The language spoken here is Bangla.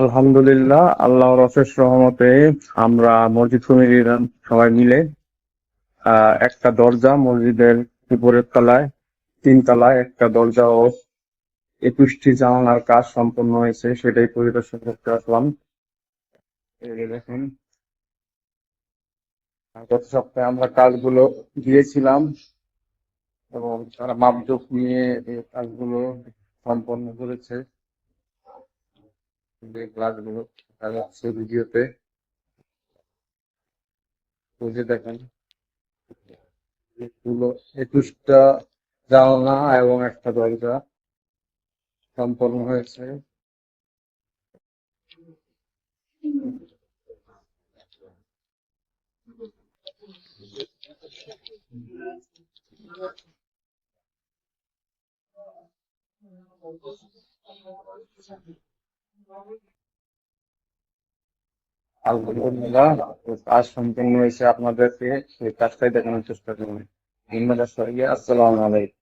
আলহামদুলিল্লাহ, আল্লাহর অশেষ রহমতে আমরা মসজিদ কমিটির সবাই মিলে একটা দরজা মসজিদের উপরের তলায়, তিন তলায় একটা দরজা ও একুশটি জানালার কাজ সম্পন্ন হয়েছে, সেটাই পরিদর্শন করতে আসলাম। দেখুন, গত সপ্তাহে আমরা কাজগুলো দিয়েছিলাম এবং তারা মাপজোক নিয়ে কাজগুলো সম্পন্ন করেছে। যে ক্লাসগুলো দেখা যাচ্ছে ভিডিওতে। বুঝে দেখেন। একুশটা জানলা এবং একটা দরজা সম্পন্ন হয়েছে। আলহামদুলিল্লাহ কাজ সম্পূর্ণ হয়েছে আপনাদেরকে সেই কাজটাই দেখানোর চেষ্টা করবেন আসসালামু আলাইকুম।